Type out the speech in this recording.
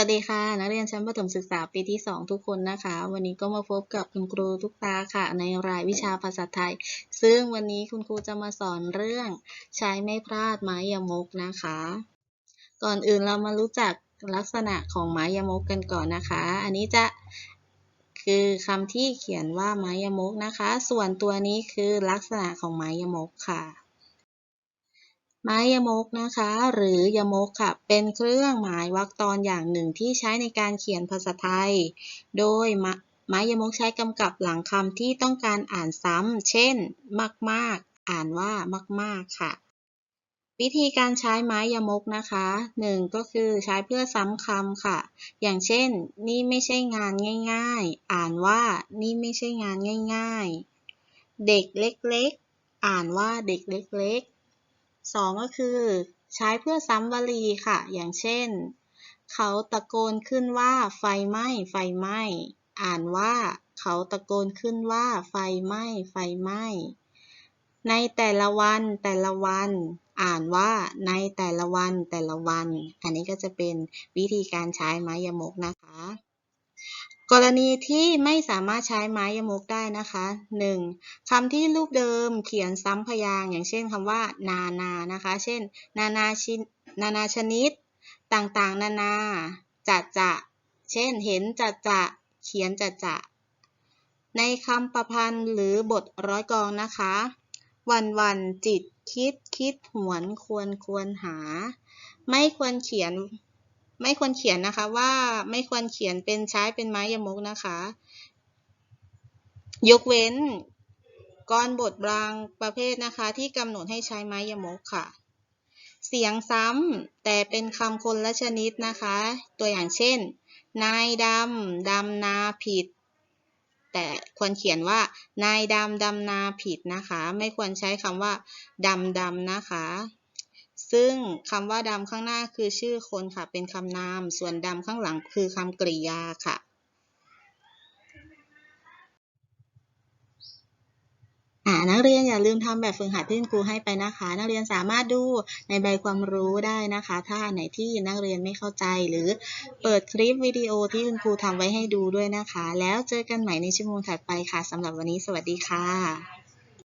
วัสดีค่ะ นักเรียนชั้นประถมศึกษาปีที่ 2 ทุกคนนะคะ วันนี้ก็มาพบกับคุณครูทุกตาค่ะ ในรายวิชาภาษาไทย ซึ่งวันนี้คุณครูจะมาสอนเรื่อง ใช้ไม่พลาดไม้ยมกนะคะ ก่อนอื่นเรามารู้จักลักษณะของไม้ยมกกันก่อนนะคะ อันนี้จะคือคำที่เขียนว่าไม้ยมกนะคะ ส่วนตัวนี้คือลักษณะของไม้ยมกค่ะ ไม้ยมกนะคะ หรือยมกค่ะ เป็นเครื่องหมายวรรคตอนอย่างหนึ่งที่ใช้ในการเขียนภาษาไทย โดยไม้ยมกใช้กำกับหลังคำที่ต้องการอ่านซ้ำ เช่น มาก ๆ อ่านว่ามาก ๆ ค่ะ วิธีการใช้ไม้ยมกนะคะหนึ่งก็คือใช้เพื่อซ้ำคำค่ะ อย่างเช่น นี่ไม่ใช่งานง่าย ๆ อ่านว่านี่ไม่ใช่งานง่าย ๆ เด็กเล็ก ๆ อ่านว่าเด็กเล็ก ๆ สองก็คือ ใช้เพื่อซ้ำวลีค่ะ อย่างเช่น เขาตะโกนขึ้นว่าไฟไหม้ไฟไหม้ อ่านว่า เขาตะโกนขึ้นว่าไฟไหม้ไฟไหม้ ในแต่ละวันแต่ละวัน อ่านว่าในแต่ละวันแต่ละวัน อันนี้ก็จะเป็นวิธีการใช้ไม้ยมกนะคะ กรณีที่ไม่สามารถใช้ไม้ยมกได้นะคะ 1. คำที่รูปเดิมเขียนซ้ำพยางอย่างเช่นคำว่า นานานะคะ เช่น นานาชินานาชนิด ต่างๆ นานาจะจะเช่น เห็นจะจะเขียนจะจะในคำประพันธ์หรือบทร้อยกองนะคะ วันวันจิตคิดคิดหวนควรควรหา ไม่ควรเขียน ไม่ควรเขียนนะคะว่าไม่ควรเขียนเป็นใช้เป็นไม้ยมกนะคะ ยกเว้นกรบทบางประเภทนะคะ ที่กำหนดให้ใช้ไม้ยมกค่ะ เสียงซ้ำแต่เป็นคำคนละชนิดนะคะ ตัวอย่างเช่น นายดำดำนาผิด แต่ควรเขียนว่านายดำดำนาผิดนะคะ ไม่ควรใช้คำว่าดำดำนะคะ ซึ่งคำว่าดำข้างหน้าคือชื่อคนค่ะ เป็นคำนาม ส่วนดำข้างหลังคือคำกริยาค่ะ นักเรียนอย่าลืมทำแบบฝึกหัดที่ครูให้ไปนะคะ นักเรียนสามารถดูในใบความรู้ได้นะคะ ถ้าไหนที่นักเรียนไม่เข้าใจหรือเปิดคลิปวิดีโอที่คุณครูทำไว้ให้ดูด้วยนะคะ แล้วเจอกันใหม่ในชั่วโมงถัดไปค่ะสำหรับวันนี้สวัสดีค่ะ